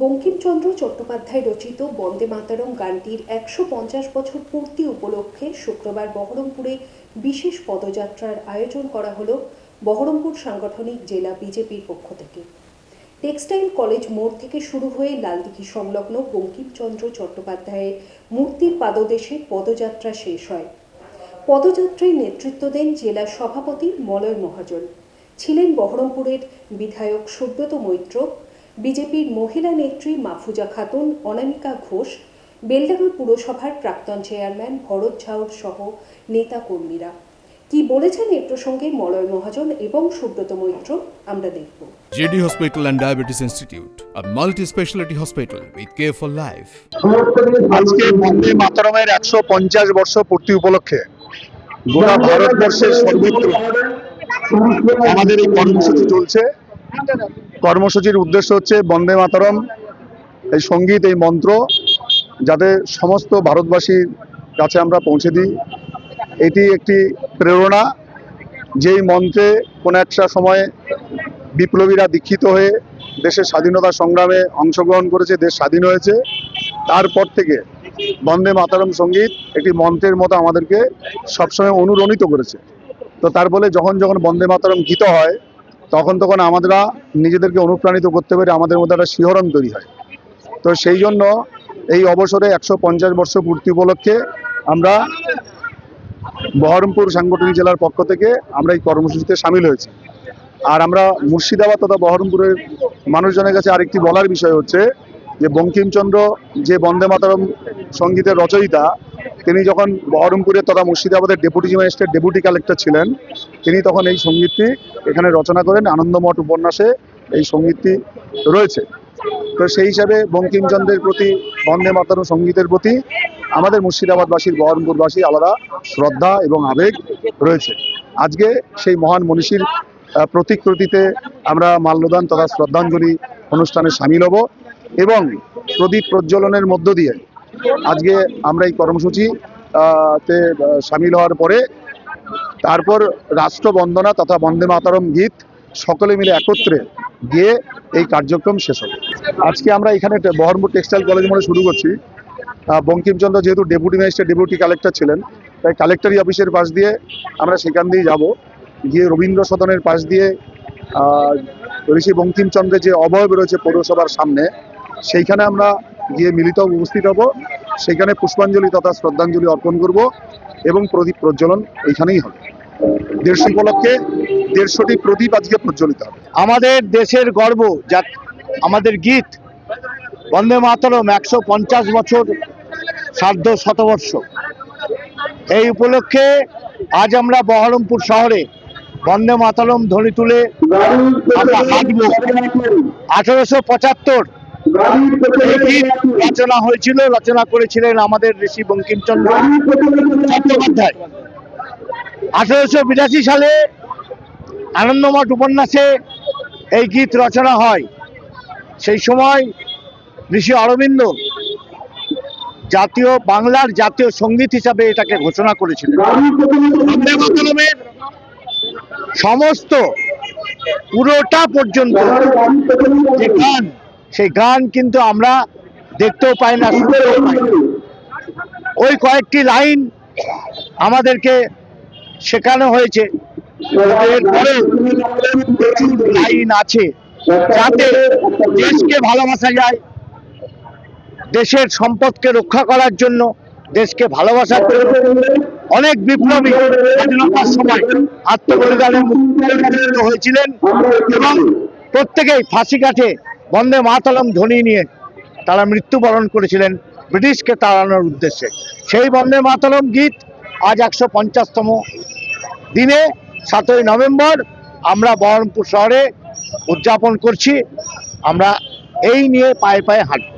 বঙ্কিমচন্দ্র চট্টোপাধ্যায় রচিত বন্দে মাতারম গানটির একশো পঞ্চাশ বছর পূর্তি উপলক্ষে শুক্রবার বহরমপুরে বিশেষ পদযাত্রার আয়োজন করা হলো বহরমপুর সাংগঠনিক জেলা বিজেপির পক্ষ থেকে। টেক্সটাইল কলেজ মোড় থেকে শুরু হয়ে লালদিঘি সংলগ্ন বঙ্কিমচন্দ্র চট্টোপাধ্যায়ের মূর্তির পাদদেশে পদযাত্রা শেষ হয়। পদযাত্রায় নেতৃত্ব দেন জেলা সভাপতি মলয় মহাজন। ছিলেন বহরমপুরের বিধায়ক সুব্রত মৈত্র বিজেপির মহিলা নেত্রী মাফুজা খাতুন অনামিকা ঘোষ বেলডাঙ্গা পুরসভার প্রাক্তন চেয়ারম্যান ভরত ঝাউর সহ নেতা কর্মীরা কি বলেছেন এ প্রসঙ্গে মলয় মহাজন এবং সুব্রত মৈত্র আমরা দেখব। JD Hospital and Diabetes Institute, a multi-specialty hospital with care for life. আজকে বন্দে মাতরমের একশো পঞ্চাশ বর্ষ পূর্তি উপলক্ষে গোটা ভারতবর্ষের সর্বত্র আমাদের এই কর্মসূচি চলছে। কর্মসূচির উদ্দেশ্য হচ্ছে বন্দে মাতরম। এই সংগীত, এই মন্ত্র যাতে সমস্ত ভারতবাসীর কাছে আমরা পৌঁছে দিই। এটি একটি প্রেরণা। যেই মন্ত্রে কোনো একটা সময় বিপ্লবীরা দীক্ষিত হয়ে দেশের স্বাধীনতা সংগ্রামে অংশগ্রহণ করেছে, দেশ স্বাধীন হয়েছে, তারপর থেকে বন্দে মাতারম সংগীত একটি মন্ত্রের মতো আমাদেরকে সবসময় অনুরণিত করেছে। তো তার বলে যখন যখন বন্দে মাতারম গীত হয় তখন তখন আমরা নিজেদেরকে অনুপ্রাণিত করতে পারি আমাদের মধ্যে একটা শিহরণ তৈরি হয়। তো সেই জন্য এই অবসরে একশো পঞ্চাশ বর্ষ পূর্তি উপলক্ষে আমরা বহরমপুর সাংগঠনিক জেলার পক্ষ থেকে আমরা এই কর্মসূচিতে সামিল হয়েছি। আর আমরা মুর্শিদাবাদ তথা বহরমপুরের মানুষজনের কাছে আরেকটি বলার বিষয় হচ্ছে যে বঙ্কিমচন্দ্র যে বন্দে মাতারম সঙ্গীতের রচয়িতা, তিনি যখন বহরমপুরের তথা মুর্শিদাবাদের ডেপুটি ম্যাজিস্ট্রেট, ডেপুটি কালেক্টর ছিলেন তিনি তখন এই সঙ্গীতটি এখানে রচনা করেন, আনন্দমঠ উপন্যাসে এই সঙ্গীতটি রয়েছে। তো সেই হিসাবে বঙ্কিমচন্দ্রের প্রতি, বন্দে মাতরম সঙ্গীতের প্রতি আমাদের মুর্শিদাবাদবাসীর, বহরমপুরবাসী আলাদা শ্রদ্ধা এবং আবেগ রয়েছে। আজকে সেই মহান মনীষীর প্রতিকৃতিতে আমরা মাল্যদান তথা শ্রদ্ধাঞ্জলি অনুষ্ঠানে সামিল হব এবং প্রদীপ প্রজ্বলনের মধ্য দিয়ে আজকে আমরা এই কর্মসূচি তে সামিল হওয়ার পরে তারপর রাষ্ট্র বন্দনা তথা বন্দে মাতরম গীত সকলে মিলে একত্রে গিয়ে এই কার্যক্রম শেষ হবে। আজকে আমরা এখানে বহরমপুর টেক্সটাইল কলেজ মোড়ে শুরু করছি। বঙ্কিমচন্দ্র যেহেতু ডেপুটি ম্যাজিস্ট্রেট, ডেপুটি কালেক্টর ছিলেন, তাই কালেক্টরি অফিসের পাশ দিয়ে আমরা সেখান দিয়ে যাব। গিয়ে রবীন্দ্র সদনের পাশ দিয়ে ঋষি বঙ্কিমচন্দ্রের যে অবয়ব রয়েছে পৌরসভার সামনে, সেইখানে আমরা গিয়ে মিলিত উপস্থিত হব। সেখানে পুষ্পাঞ্জলি তথা শ্রদ্ধাঞ্জলি অর্পণ করব এবং প্রদীপ প্রজ্বলন এইখানেই হবে। দেড়শো উপলক্ষে দেড়শোটি প্রদীপ আজকে প্রজ্বলিত হবে। আমাদের দেশের গর্ব যা আমাদের গীত বন্দে মাতরম একশো পঞ্চাশ বছর সার্ধ শতবর্ষ। এই উপলক্ষে আজ আমরা বহরমপুর শহরে বন্দে মাতরম ধ্বনি তুলে আঠারোশো পঁচাত্তর রচনা হয়েছিল রচনা করেছিলেন আমাদের ঋষি বঙ্কিমচন্দ্র চট্টোপাধ্যায়। আঠারোশো বিরাশি সালে আনন্দমঠ উপন্যাসে এই গীত রচনা হয়। সেই সময় ঋষি অরবিন্দ জাতীয় বাংলার জাতীয় সংগীত হিসাবে এটাকে ঘোষণা করেছিলেন। সমস্ত পুরোটা পর্যন্ত যে গান সেই গান কিন্তু আমরা দেখতেও পাই না ওই কয়েকটি লাইন আমাদেরকে শেখানো হয়েছে। লাইন আছে যাতে দেশকে ভালোবাসা যায়, দেশের সম্পদকে রক্ষা করার জন্য দেশকে ভালোবাসার জন্য অনেক বিপ্লবী স্বাধীনতার সময় আত্মবলিদানের মুক্ত হয়েছিলেন এবং প্রত্যেকেই ফাঁসি কাঠে বন্দে মাতালম ধ্বনি নিয়ে তারা মৃত্যুবরণ করেছিলেন ব্রিটিশকে তাড়ানোর উদ্দেশ্যে। সেই বন্দে মাতালম গীত আজ একশো পঞ্চাশতম দিনে সাতই নভেম্বর আমরা বহরমপুর শহরে উদযাপন করছি। আমরা এই নিয়ে পায়ে পায়ে হাঁটব